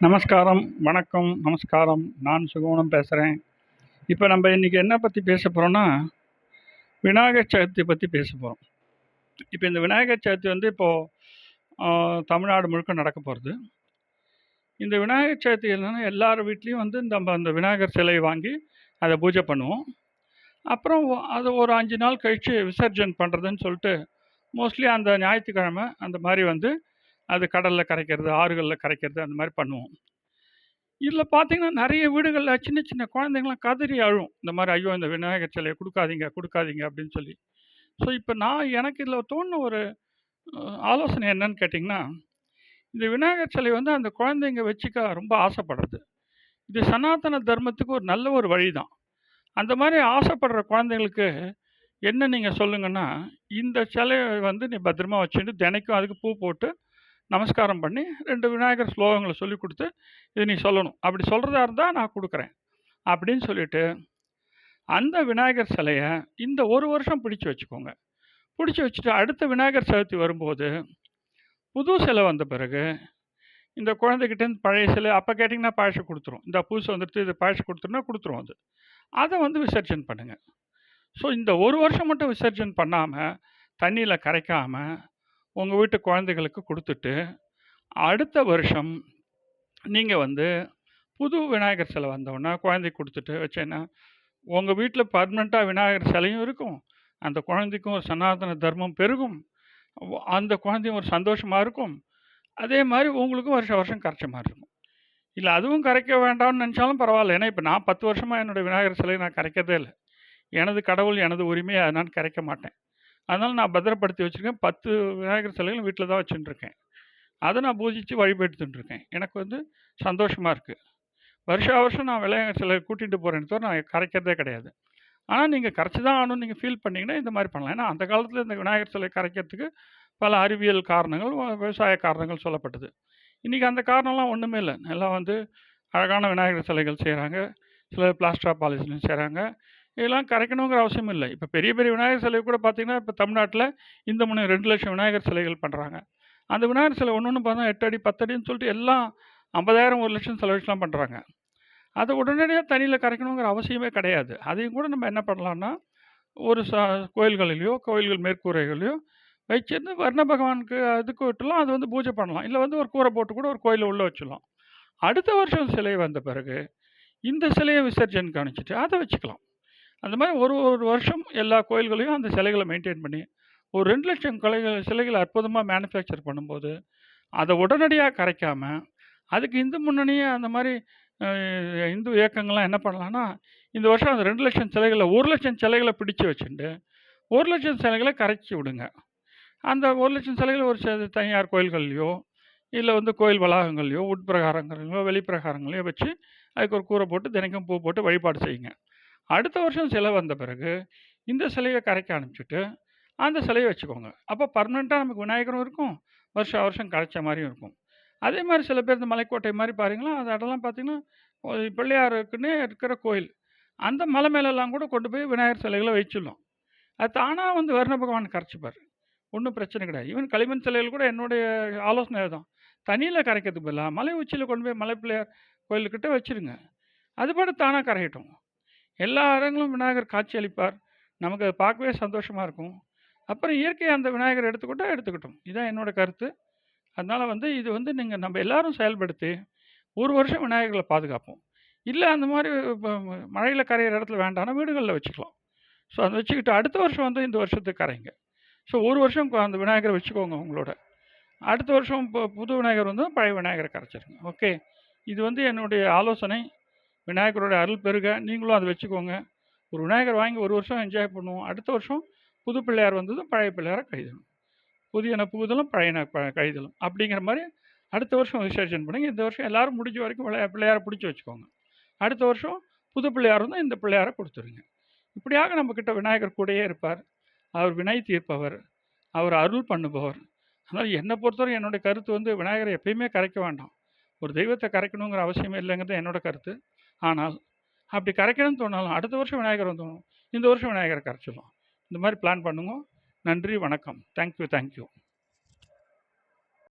நமஸ்காரம் வணக்கம் நமஸ்காரம். நான் சுகவனம் பேசுகிறேன் இப்போ நம்ம இன்றைக்கி என்ன பற்றி பேச போகிறோன்னா விநாயகர் சதுர்த்தி பற்றி பேச போகிறோம் இப்போ இந்த விநாயகர் சதுர்த்தி வந்து இப்போது தமிழ்நாடு முழுக்க நடக்க போகிறது இந்த விநாயகர் சதுர்த்தி என்னென்னா எல்லார் வீட்லேயும் வந்து நம்ம அந்த விநாயகர் சிலையை வாங்கி அதை பூஜை பண்ணுவோம். அப்புறம் அது ஒரு அஞ்சு நாள் கழித்து விசர்ஜன் பண்ணுறதுன்னு சொல்லிட்டு மோஸ்ட்லி அந்த ஞாயிற்றுக்கிழமை அந்த மாதிரி வந்து அது கடலில் கரைக்கிறது ஆறுகளில் கரைக்கிறது அந்த மாதிரி பண்ணுவோம். இதில் பார்த்தீங்கன்னா நிறைய வீடுகளில் சின்ன சின்ன குழந்தைங்களாம் கதறி அழும் இந்த மாதிரி ஐயோ இந்த விநாயகர் சிலையை கொடுக்காதீங்க கொடுக்காதீங்க அப்படின்னு சொல்லி. ஸோ இப்போ நான் எனக்கு இதில் தோணுன ஒரு ஆலோசனை என்னன்னு கேட்டிங்கன்னா இந்த விநாயகர் சிலை வந்து அந்த குழந்தைங்க வச்சுக்க ரொம்ப ஆசைப்படுறது. இது சனாதன தர்மத்துக்கு ஒரு நல்ல ஒரு வழி தான் அந்த மாதிரி ஆசைப்படுற குழந்தைங்களுக்கு என்ன நீங்கள் சொல்லுங்கன்னா இந்த சிலையை வந்து நீ பத்திரமா வச்சுட்டு தினைக்கும் அதுக்கு பூ போட்டு நமஸ்காரம் பண்ணி ரெண்டு விநாயகர் ஸ்லோகங்களை சொல்லி கொடுத்து இது நீ சொல்லணும். அப்படி சொல்கிறதா இருந்தால் நான் கொடுக்குறேன். அப்படின்னு சொல்லிட்டு அந்த விநாயகர் சிலையை இந்த ஒரு வருஷம் பிடிச்சி வச்சுக்கோங்க. பிடிச்சி வச்சுட்டு அடுத்த விநாயகர் சதுர்த்தி வரும்போது புது சிலை வந்த பிறகு இந்த குழந்தைகிட்டேருந்து பழைய சிலை அப்போ கேட்டிங்கன்னா பாயசம் கொடுத்துரும். இந்த புதுசு வந்துட்டு இது பாயசம் கொடுத்துருன்னா கொடுத்துரும் அது. அதை வந்து விசர்ஜன் பண்ணுங்கள் ஸோ இந்த ஒரு வருஷம் மட்டும் விசர்ஜன் பண்ணாமல் தண்ணியில் கரைக்காமல் உங்கள் வீட்டு குழந்தைகளுக்கு கொடுத்துட்டு அடுத்த வருஷம் நீங்கள் வந்து புது விநாயகர் சிலை வந்தோடனே குழந்தைக்கு கொடுத்துட்டு வச்சேன்னா உங்கள் வீட்டில் பர்மனெண்ட்டாக விநாயகர் சிலையும் இருக்கும். அந்த குழந்தைக்கும் ஒரு சனாதன தர்மம் பெருகும். அந்த குழந்தையும் ஒரு சந்தோஷமாக இருக்கும். அதே மாதிரி உங்களுக்கும் வருஷம் வருஷம் கரைச்ச மாதிரி இருக்கும். இல்லை அதுவும் கரைக்க வேண்டாம்னு நினச்சாலும் பரவாயில்ல. ஏன்னா இப்போ நான் பத்து வருஷமாக என்னோடய விநாயகர் சிலையை நான் கரைக்கிறதே இல்லை. எனது கடவுள் எனது உரிமை. நான் கரைக்க மாட்டேன். அதனால் நான் பத்திரப்படுத்தி வச்சுருக்கேன். பத்து விநாயகர் சிலைகளும் வீட்டில் தான் வச்சுட்டுருக்கேன் அதை நான் பூஜித்து வழிபடுத்துட்டுருக்கேன் எனக்கு வந்து சந்தோஷமாக இருக்குது வருஷா வருஷம் நான் விநாயகர் சிலை கூட்டிகிட்டு போகிறேன்னு தவிர நான் கரைக்கிறதே கிடையாது. ஆனால் நீங்கள் கரைச்சி தான் ஆகணும்னு நீங்கள் ஃபீல் பண்ணிங்கன்னா இந்த மாதிரி பண்ணலாம். ஏன்னா அந்த காலத்தில் இந்த விநாயகர் சிலை கரைக்கிறதுக்கு பல அறிவியல் காரணங்கள் விவசாய காரணங்கள் சொல்லப்பட்டது. இன்றைக்கி அந்த காரணம்லாம் ஒன்றுமே இல்லை. எல்லாம் வந்து அழகான விநாயகர் சிலைகள் செய்கிறாங்க சில பிளாஸ்டர் ஆஃப் செய்கிறாங்க இதெல்லாம் கரைக்கணுங்கிற அவசியம் இல்லை. இப்போ பெரிய பெரிய விநாயகர் சிலை கூட பார்த்திங்கன்னா இப்போ தமிழ்நாட்டில் இந்த முனை ரெண்டு லட்சம் விநாயகர் சிலைகள் பண்ணுறாங்க அந்த விநாயகர் சிலை ஒன்று ஒன்று பார்த்தா எட்டு அடி பத்தடின்னு சொல்லிட்டு எல்லாம் ஐம்பதாயிரம் ஒரு லட்சம் செலவழிச்சுலாம் பண்ணுறாங்க அதை உடனடியாக தண்ணியில் கரைக்கணுங்கிற அவசியமே கிடையாது. அதையும் கூட நம்ம என்ன பண்ணலான்னா ஒரு ச கோயில்களிலையோ கோயில்கள் மேற்கூரைகளையோ வச்சிருந்து வர்ண பகவானுக்கு அதுக்கு விட்டுலாம் அது வந்து பூஜை பண்ணலாம். இல்லை வந்து ஒரு கூரை போட்டு கூட ஒரு கோயிலை உள்ளே வச்சிடலாம். அடுத்த வருஷம் சிலை வந்த பிறகு இந்த சிலையை விசர்ஜன் கவனிச்சிட்டு அதை வச்சுக்கலாம். அந்த மாதிரி ஒரு ஒரு வருஷம் எல்லா கோயில்களையும் அந்த சிலைகளை மெயின்டைன் பண்ணி ஒரு ரெண்டு லட்சம் கலைகள் சிலைகளை அற்புதமாக மேனுஃபேக்சர் பண்ணும்போது அதை உடனடியாக கரைக்காமல் அதுக்கு இந்து முன்னணியே அந்த மாதிரி இந்து இயக்கங்கள்லாம் என்ன பண்ணலான்னா இந்த வருஷம் அந்த ரெண்டு லட்சம் சிலைகளை ஒரு லட்சம் சிலைகளை பிடிச்சு வச்சுட்டு ஒரு லட்சம் சிலைகளை கரைச்சி விடுங்க. அந்த ஒரு லட்சம் சிலைகளை ஒரு சில தனியார் கோயில்கள்லையோ இல்லை வந்து கோயில் வளாகங்கள்லையோ உட்பிரகாரங்களையோ வெளிப்பிரகாரங்களையோ வச்சு அதுக்கு ஒரு கூரை போட்டு தினைக்கும் பூ போட்டு வழிபாடு செய்யுங்க. அடுத்த வருஷம் சிலை வந்த பிறகு இந்த சிலையை கரைக்க அனுப்பிச்சிட்டு அந்த சிலையை வச்சுக்கோங்க. அப்போ பர்மனெண்ட்டாக நமக்கு விநாயகரும் இருக்கும். வருஷம் வருஷம் கரைச்ச மாதிரியும் இருக்கும். அதே மாதிரி சில பேர் இந்த மலைக்கோட்டை மாதிரி பாருங்களா அந்த இடம்லாம் பார்த்தீங்கன்னா பிள்ளையாருக்குன்னே இருக்கிற கோயில். அந்த மலை மேலெல்லாம் கூட கொண்டு போய் விநாயகர் சிலைகளை வச்சிடலாம் அது தானாக வந்து வர்ண பகவான் கரைச்சிப்பார் ஒன்றும் பிரச்சனை கிடையாது. ஈவன் களிமண் சிலைகள் கூட என்னுடைய ஆலோசனை தான் தண்ணியில் கரைக்கிறதுக்கு பதிலாக மலை உச்சியில் கொண்டு போய் மலை பிள்ளையார் கோயிலுக்கிட்ட வச்சிருங்க. அது பாட்டு தானாக கரையட்டும். எல்லா இடங்களும் விநாயகர் காட்சி அளிப்பார். நமக்கு அதை பார்க்கவே சந்தோஷமாக இருக்கும். அப்புறம் இயற்கையை அந்த விநாயகர் எடுத்துக்கிட்டால் எடுத்துக்கிட்டோம். இதான் என்னோட கருத்து. அதனால் வந்து இது வந்து நீங்கள் நம்ம எல்லாரும் செயல்படுத்தி ஒரு வருஷம் விநாயகர்களை பாதுகாப்போம். இல்லை அந்த மாதிரி மழையில் கரையிற இடத்துல வேண்டாம்னா வீடுகளில் வச்சுக்கலாம். ஸோ அதை வச்சுக்கிட்டு அடுத்த வருஷம் வந்து இந்த வருஷத்துக்கு கரைங்க. ஸோ ஒரு வருஷம் அந்த விநாயகரை வச்சுக்கோங்க உங்களோட. அடுத்த வருஷம் இப்போ புது விநாயகர் வந்து பழைய விநாயகரை கரைச்சிருங்க. ஓகே? இது வந்து என்னுடைய ஆலோசனை. விநாயகரோட அருள் பெருக நீங்களும் அதை வச்சுக்கோங்க. ஒரு விநாயகர் வாங்கி ஒரு வருஷம் என்ஜாய் பண்ணுவோம். அடுத்த வருஷம் புது பிள்ளையார் வந்ததும் பழைய பிள்ளையாரை கைதலும் புதியன புகுதலும் பழையன ப- கைதலும் அப்படிங்கிற மாதிரி அடுத்த வருஷம் விசேஷன் பண்ணுங்க. இந்த வருஷம் எல்லோரும் முடிஞ்ச வரைக்கும் விளையா பிள்ளையாரை பிடிச்சி வச்சுக்கோங்க. அடுத்த வருஷம் புது பிள்ளையார் இருந்தால் இந்த பிள்ளையாரை கொடுத்துருங்க. இப்படியாக நம்மக்கிட்ட விநாயகர் கூடயே இருப்பார். அவர் வினை தீர்ப்பவர். அவர் அருள் பண்ணுபவர். அதனால் என்னை பொறுத்தவரை என்னுடைய கருத்து வந்து விநாயகரை எப்பயுமே கரைக்க வேண்டாம். ஒரு தெய்வத்தை கரைக்கணுங்கிற அவசியமே இல்லைங்கிறது என்னோட கருத்து. ஆனால் அப்படி கரைக்கணும்னு தோணாலும் அடுத்த வருஷம் விநாயகர் வந்து இந்த வருஷம் விநாயகரை கரைச்சிடலாம். இந்த மாதிரி பிளான் பண்ணுங்க. நன்றி வணக்கம். Thank you thank you